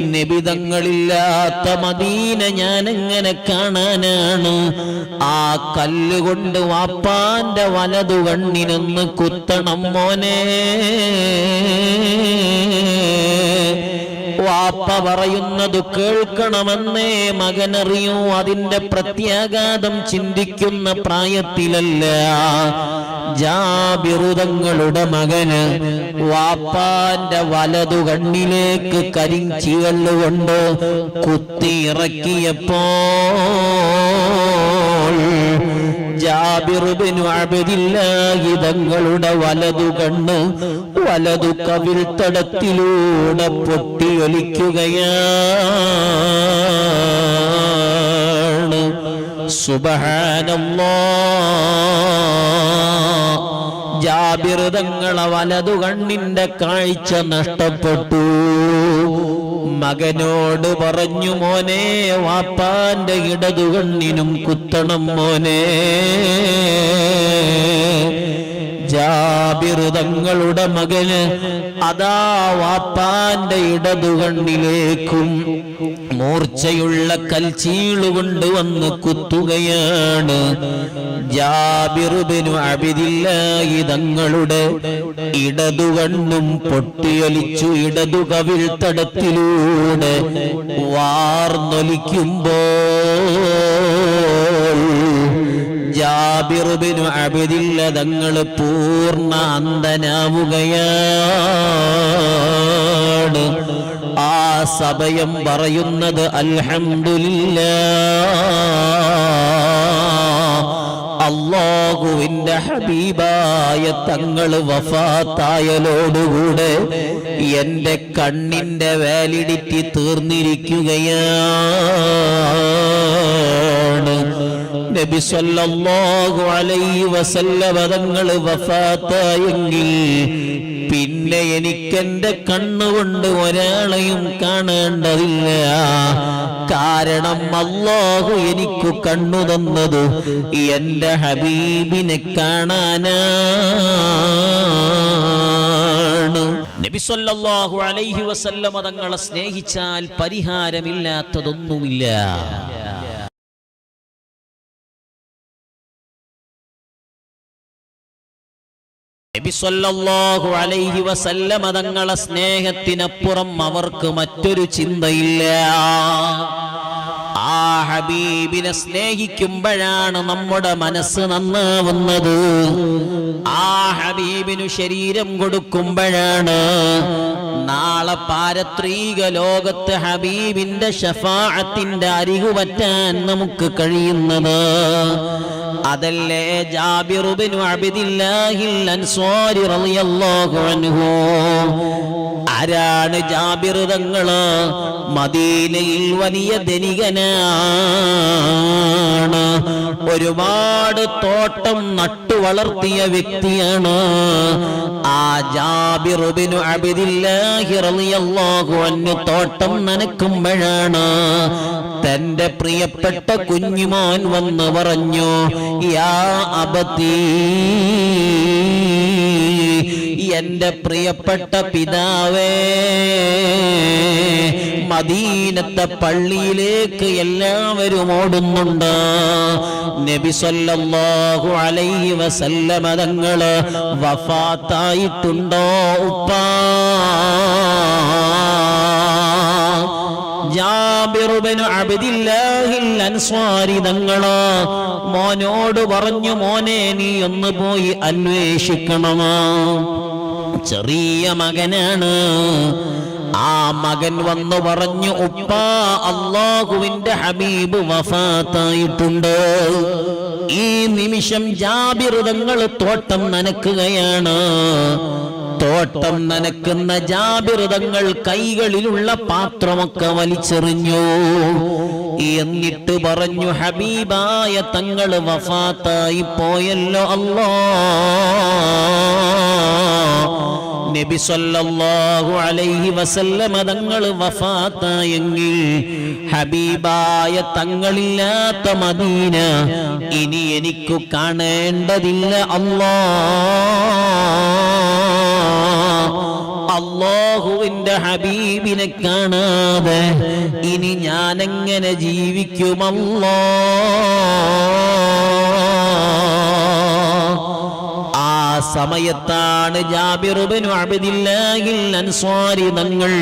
നിബിതങ്ങളില്ലാത്ത Medina ഞാൻ എങ്ങനെ കാണാനാണ്. ആ കല്ലുകൊണ്ട് വാപ്പാന്റെ വലതു കണ്ണിനൊന്ന് കുത്തണം മോനെ. വാപ്പ പറയുന്നത് കേൾക്കണമെന്നേ മകനറിയൂ. അതിന്റെ പ്രത്യാഘാതം ചിന്തിക്കുന്ന പ്രായത്തിലല്ല. ജാബിറുതങ്ങളുടെ മകന് വാപ്പാന്റെ വലതു കണ്ണിലേക്ക് കരിഞ്ചികല്ലുകൊണ്ട് കുത്തിയിറക്കിയപ്പോ ജാബിറുബിനു അബദില്ലാഹി തങ്ങളുടെ വലതു കണ്ണ് വലതു കവിൾത്തടത്തിലൂടെ പൊട്ടിയൊലിക്കുകയാണ്. സുബഹാനല്ലാ ജാബിർ തങ്ങളെ വലതു കണ്ണിന്റെ കാഴ്ച നഷ്ടപ്പെട്ടു. മകനോട് പറഞ്ഞു മോനെ വാപ്പാന്റെ ഇടതുകണ്ണിനും കുത്തണം മോനെ. ജാബിർ തങ്ങളുടെ മകന് അതാ വാപ്പാന്റെ ഇടതു കണ്ണിലേക്കും മൂർച്ചയുള്ള കൽച്ചീളുകൊണ്ട് വന്ന് കുത്തുകയാണ്. ജാബിറുബിനു അബിദില്ലായി തങ്ങളുടെ ഇടതുകണ്ണും പൊട്ടിയൊലിച്ചു ഇടതു കവിൽ തടത്തിലൂടെ വാർന്നൊലിക്കുമ്പോൾ ജാബിറുബിനു അബിദില്ല തങ്ങൾ പൂർണ അന്തനാവുകയാണ്. ആ സമയം പറയുന്നത് അൽഹമില്ല അള്ളാഹുവിന്റെ ഹബീബായ തങ്ങൾ വഫാത്തായലോടുകൂടെ എന്റെ കണ്ണിന്റെ വാലിഡിറ്റി തീർന്നിരിക്കുകയാണ്. നബി സല്ലല്ലാഹു അലൈഹി വസല്ലമ തങ്ങൾ വഫാത്തായെങ്കിൽ പിന്നെ എനിക്ക് എനിക്കെന്റെ കണ്ണുകൊണ്ട് ഒരാളെയും കാണേണ്ടതില്ല. കാരണം അല്ലാഹു എനിക്ക് കണ്ണു തന്നത് എന്റെ ഹബീബിനെ കാണാനാണ്. നബി സല്ലല്ലാഹു അലൈഹി വസല്ലമ തങ്ങളെ സ്നേഹിച്ചാൽ പരിഹാരമില്ലാത്തതൊന്നുമില്ല. നബി സല്ലല്ലാഹു അലൈഹി വസല്ലമ തങ്ങളെ സ്നേഹത്തിനപ്പുറം അവർക്ക് മറ്റൊരു ചിന്തയില്ല. ഹബീബിനെ സ്നേഹിക്കുമ്പോഴാണ് നമ്മുടെ മനസ്സ് നന്നാവുന്നത്. ആ ഹബീബിനു ശരീരം കൊടുക്കുമ്പോഴാണ് നാളെ പാരത്രീക ലോകത്ത് ഹബീബിന്റെ ഷഫാഅത്തിന്റെ അരികു പറ്റാൻ നമുക്ക് കഴിയുന്നത്. അതല്ലേ ജാബിറുബിനു അബിദില്ലാഹിൽ അൻസ്വാരി റളിയല്ലാഹു അൻഹു. ആരാണ് ജാബിർ തങ്ങൾ? മദീനയിൽ വലിയ ധനികനാണ് ഒരുപാട് തോട്ടം നട്ടു വളർത്തിയ വ്യക്തിയാണ്. ആ ജാബിറുബിനു അബിദില്ലാഹി റളിയല്ലാഹു അൻഹു തോട്ടം നനക്കുമ്പോഴാണ് തന്റെ പ്രിയപ്പെട്ട കുഞ്ഞുമോൻ വന്ന് പറഞ്ഞു യാ അബത്തീ എന്റെ പ്രിയപ്പെട്ട പിതാവേ മദീനത്തെ പള്ളിയിലേക്ക് എല്ലാവരും ഓടുന്നുണ്ട്. നബി സല്ലല്ലാഹു അലൈഹി വസല്ലമ തങ്ങൾ വഫാത്തായിട്ടുണ്ടോ ഉപ്പാ? തങ്ങൾ മോനോട് പറഞ്ഞു മോനെ നീ ഒന്ന് പോയി അന്വേഷിക്കണമോ. ചെറിയ മകനാണ്. ആ മകൻ വന്നു പറഞ്ഞു ഉപ്പ അള്ളാഹുവിന്റെ ഹബീബ് വഫാത്തായിട്ടുണ്ട്. ഈ നിമിഷം ജാബിറുതങ്ങൾ തോട്ടം നനക്കുകയാണ്. തോട്ടം നനക്കുന്ന ജാബിറുതങ്ങൾ കൈകളിലുള്ള പാത്രമൊക്കെ വലിച്ചെറിഞ്ഞു. എന്നിട്ട് പറഞ്ഞു ഹബീബായ തങ്ങൾ വഫാത്തായി പോയല്ലോ അല്ലോ. നബി സല്ലല്ലാഹു അലൈഹി വസല്ലമ തങ്ങൾ വഫാത്തായെങ്കിൽ ഹബീബായ തങ്ങളില്ലാത്ത മദീന ഇനി എനിക്ക് കാണേണ്ടതില്ല. അല്ലാ. അള്ളാഹുവിന്റെ ഹബീബിനെ കാണാതെ ഇനി ഞാനെങ്ങനെ ജീവിക്കുമല്ലോ. സമയത്താണ് തങ്ങൾ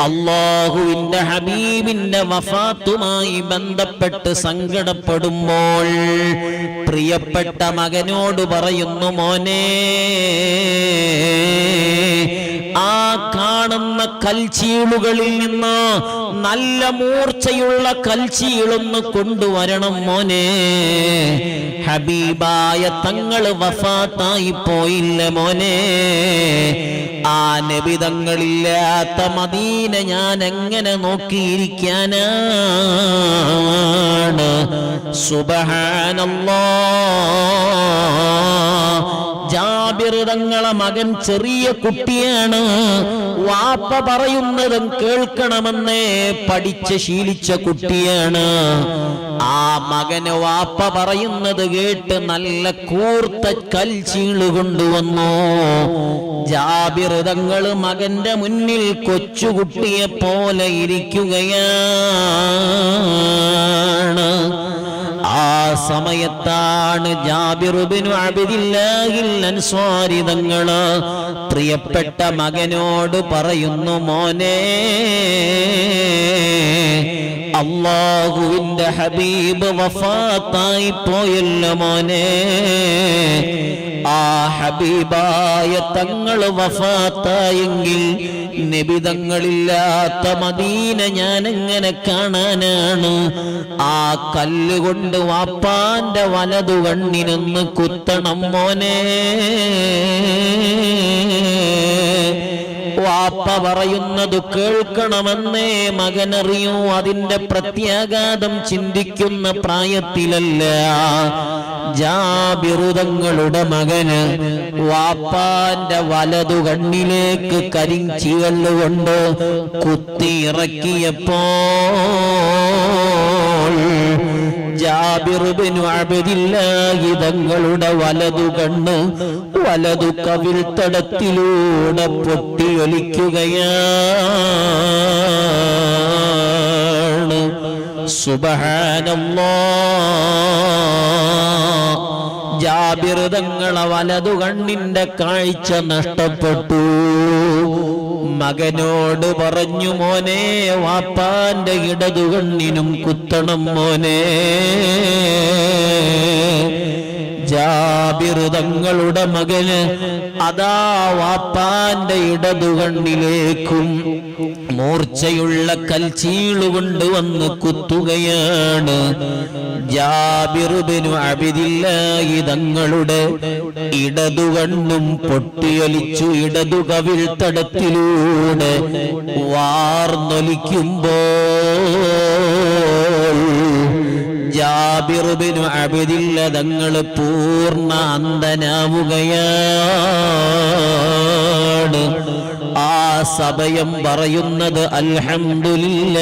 അള്ളാഹുവിന്റെ ഹബീബിന്റെ വഫാത്തുമായി ബന്ധപ്പെട്ട് സങ്കടപ്പെടുമ്പോൾ പ്രിയപ്പെട്ട മകനോട് പറയുന്നു മോനെ ആ കാണുന്ന കൽച്ചീളുകളിൽ നിന്ന് നല്ല മൂർച്ചയുള്ള കൽച്ചീളൊന്ന് കൊണ്ടുവരണം മോനെ. ഹബീബായ തങ്ങൾ വഫാത്തായി പോയില്ല മോനെ. ആ നബിതങ്ങളില്ലാത്ത മദീന ഞാൻ എങ്ങനെ നോക്കിയിരിക്കാനാണ്? സുബഹാനല്ലാ ജാബിർ തങ്ങളെ മകൻ ചെറിയ കുട്ടിയാണ്. വാപ്പ പറയുന്നതും കേൾക്കണമെന്നേ പഠിച്ച് ശീലിച്ച കുട്ടിയാണ്. ആ മകന് വാപ്പ പറയുന്നത് കേട്ട് നല്ല കൂർത്ത കൽച്ചീൾ കൊണ്ടുവന്നു. ജാബിർ തങ്ങൾ മകന്റെ മുന്നിൽ കൊച്ചുകുട്ടിയെ പോലെ ഇരിക്കുകയാണ്. ആ സമയത്താണ് ജാബിറുബിനു അബിദില്ലാഹിൽ അൻസ്വാരി തങ്ങൾ പ്രിയപ്പെട്ട മകനോട് പറയുന്നു മോനെ അള്ളാഹുവിന്റെ ഹബീബ് വഫാത്തായി പോയല്ലോ മോനെ. ആ ഹബീബായ തങ്ങൾ വഫാത്തായെങ്കിൽ നിബിതങ്ങളില്ലാത്ത മദീന ഞാൻ എങ്ങനെ കാണാനാണ്. ആ കല്ലുകൊണ്ട് വാപ്പാന്റെ വലതു കണ്ണിനൊന്ന് കുത്തണം മോനെ. വാപ്പ പറയുന്നത് കേൾക്കണമെന്നേ മകനറിയൂ അതിന്റെ പ്രത്യാഘാതം ചിന്തിക്കുന്ന പ്രായത്തിലല്ല. ജാബിറുതങ്ങളുടെ മകന് വാപ്പാന്റെ വലതു കണ്ണിലേക്ക് കരിഞ്ചീവല്ലുകൊണ്ട് കുത്തിയിറക്കിയപ്പോൾ തങ്ങളുടെ വലതു കണ്ണ് വലതു കവിൽ തടത്തിലൂടെ പൊട്ടിയൊലിക്കുകയാണ്. ജാബിർ തങ്ങളെ വലതു കണ്ണിന്റെ കാഴ്ച നഷ്ടപ്പെട്ടു. മകനോട് പറഞ്ഞു മോനെ വാപ്പാന്റെ ഇടതുകണ്ണിനും കുത്തണം മോനെ. ജാബിറുതങ്ങളുടെ മകന് അതാ വാപ്പാന്റെ ഇടതു കണ്ണിലേക്കും മൂർച്ചയുള്ള കൽച്ചീളുകൊണ്ട് വന്ന് കുത്തുകയാണ്. ജാബിറുബിനു അബിദില്ലായി തങ്ങളുടെ ഇടതുകണ്ണും പൊട്ടിയൊലിച്ചു ഇടതു കവിൾ തടത്തിലൂടെ വാർന്നൊലിക്കുമ്പോൾ ജാബിറുബിനു അബിദില്ല തങ്ങൾ പൂർണ അന്തനാവുകയാണ് ആ സമയം പറയുന്നത് അൽഹമില്ല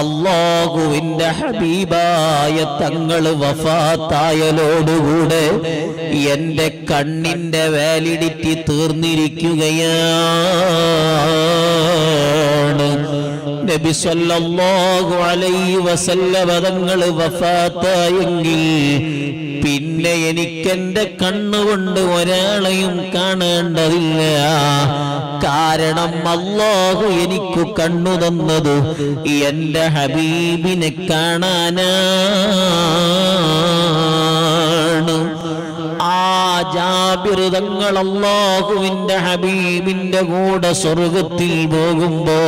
അള്ളാഹുവിന്റെ ഹബീബായ തങ്ങൾ വഫാത്തായലോടുകൂടെ എന്റെ കണ്ണിന്റെ വാലിഡിറ്റി തീർന്നിരിക്കുകയാണ്. നബി സല്ലല്ലാഹു അലൈഹി വസല്ലം തങ്ങൾ വഫാത്തായെങ്കിൽ പിന്നെ എനിക്കെന്റെ കണ്ണുകൊണ്ട് ഒരാളെയും കാണേണ്ടതില്ല. കാരണം അള്ളാഹു എനിക്ക് കണ്ണു തന്നത് എന്റെ ഹബീബിനെ കാണാനാണ്. ജാബിറുതങ്ങൾ അള്ളാഹുവിന്റെ ഹബീബിന്റെ കൂടെ സ്വർഗത്തിൽ പോകുമ്പോ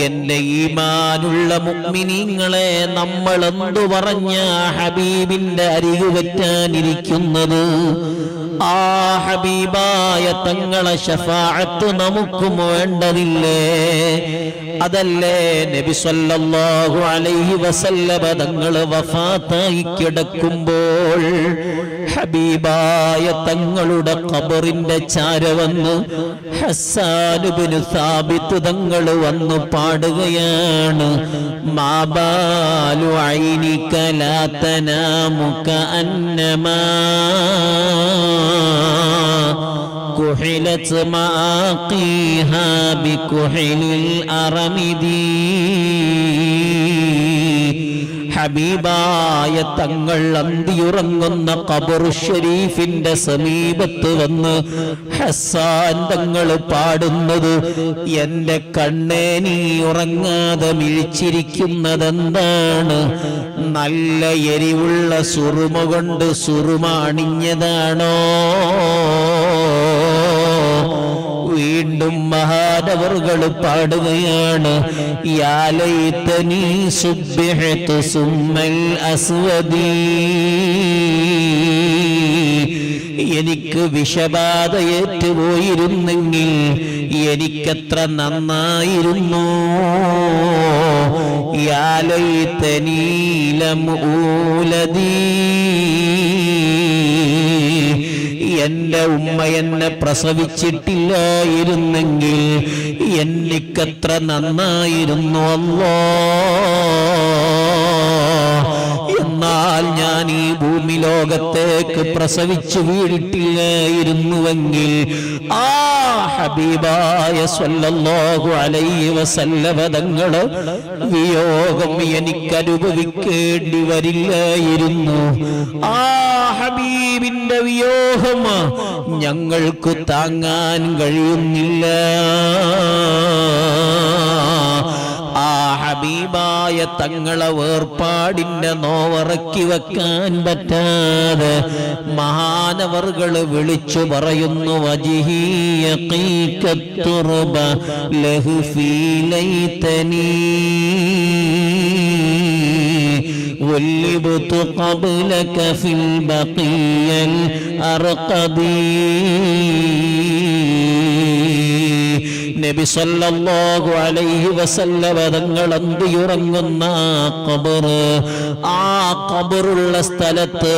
എന്റെ ഈമാനുള്ള മുമ്മിനിങ്ങളെ നമ്മൾ എന്തു പറഞ്ഞ ഹബീബിന്റെ അരികു ആ ഹബീബായ തങ്ങളെ ഷഫാഅത്ത് നമുക്കും വേണ്ടതില്ലേ? അതല്ലേ നബി സല്ലല്ലാഹു അലൈഹി വസല്ലമ തങ്ങൾ വഫാത്തായി കിടക്കുമ്പോൾ ഹബീബായ തങ്ങളുടെ ഖബറിന്റെ ചാര വന്ന് ഹസ്സാനുബിന് സാബിത്ത് തങ്ങൾ വന്നു പാടുകയാണ്. മാബാലു ഐനിക്കലാത്തനാമുക അന്നമാ كحلت مآقيها بكحل الأرمدي ഹബീബായ തങ്ങൾ അന്തിയുറങ്ങുന്ന കബറു ഷരീഫിന്റെ സമീപത്ത് വന്ന് ഹസാൻ തങ്ങൾ പാടുന്നത് എന്റെ കണ്ണേ നീ ഉറങ്ങാതെ മിഴിച്ചിരിക്കുന്നതെന്താണ്? നല്ല എരിവുള്ള സുറുമ കൊണ്ട് സുറുമ അണിഞ്ഞതാണോ വീണ്ടും മഹാനവറുകൾ പാടുകയാണ്. എനിക്ക് വിഷബാധ ഏറ്റുപോയിരുന്നെങ്കിൽ എനിക്കത്ര നന്നായിരുന്നു. യാലൈതനീലം ഊലദീ എന്റെ ഉമ്മ എന്നെ പ്രസവിച്ചിട്ടില്ലായിരുന്നെങ്കിൽ എനിക്കത്ര നന്നായിരുന്നു അല്ലോ. എന്നാൽ ഞാൻ ഈ ഭൂമി ലോകത്തേക്ക് പ്രസവിച്ചു വീണിട്ടില്ലായിരുന്നുവെങ്കിൽ ആ ഹബീബായ സ്വല്ലല്ലാഹു അലൈഹി വസല്ലമ തങ്ങൾ വിയോഗം എനിക്ക് അനുഭവിക്കേണ്ടി വരില്ലായിരുന്നു. ആ ഹബീബിന്റെ വിയോഗം ഞങ്ങൾക്ക് താങ്ങാൻ കഴിയുന്നില്ല. ഹബീബായ തങ്ങളെ വേർപാടിന്റെ നോവറക്കി വെക്കാൻ പറ്റാതെ മഹാനവർകൾ വിളിച്ചു പറയുന്നു വജിഹീയീക്കത്തുറുബ ലഹുഫീലൈതനീ ولبت قبلك في البقية الأرقبي നബി സല്ലല്ലാഹു അലൈഹി വസല്ലമ തങ്ങൾ ഉറങ്ങുന്ന ഖബർ ആ ഖബറുള്ള സ്ഥലത്ത്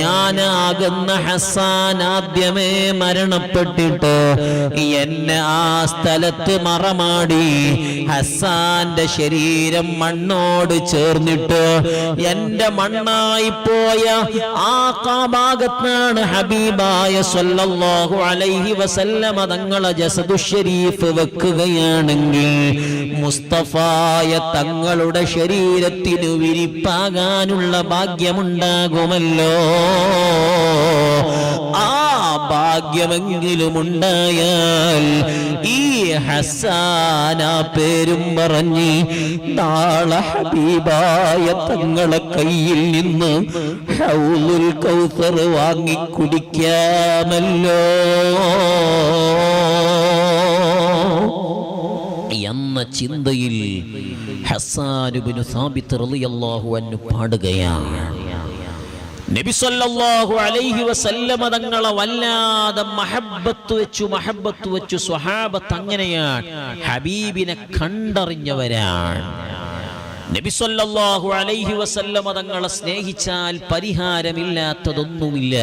ഞാനാകുന്ന ഹസാൻ ആദ്യമേ മരണപ്പെട്ടിട്ട് എന്നെ ആ സ്ഥലത്ത് മറമാടി ഹസാന്റെ ശരീരം മണ്ണോട് ചേർന്നിട്ട് എന്റെ മണ്ണായി പോയ ആ കാഭാഗത്താണ് ഹബീബായ സല്ലല്ലാഹു അലൈഹി വസല്ലമ തങ്ങളെ ജസദു ഷരീഫ് വെക്കുകയാണെങ്കിൽ മുസ്തഫായ തങ്ങളുടെ ശരീരത്തിന് വിരിപ്പാകാനുള്ള ഭാഗ്യമുണ്ടാകുമല്ലോ. ആ ഭാഗ്യമെങ്കിലും ഉണ്ടായാൽ ഈ ഹസാന പേരും പറഞ്ഞ് നാളെ ഹബീബായ തങ്ങളെ കയ്യിൽ നിന്ന് ഹൗലുൽ കൗസർ വാങ്ങി കുടിക്കാമല്ലോ എന്ന ചിന്തയിൽ ഹസാനുബിനു സാബിത്ത് റളിയല്ലാഹു അൻഹു പാടുകയാണ്. നബി സല്ലല്ലാഹു അലൈഹി വസല്ലമ തങ്ങളെ വല്ലാതെ മഹബത്ത് വെച്ചു മഹബത്ത് വെച്ചു. സ്വഹാബത്ത് അങ്ങനെയാണ്. ഹബീബിനെ കണ്ടറിഞ്ഞവരാണ്. നബി സല്ലല്ലാഹു അലൈഹി വസല്ലമ തങ്ങളെ സ്നേഹിച്ചാൽ പരിഹാരമില്ലാത്തതൊന്നുമില്ല.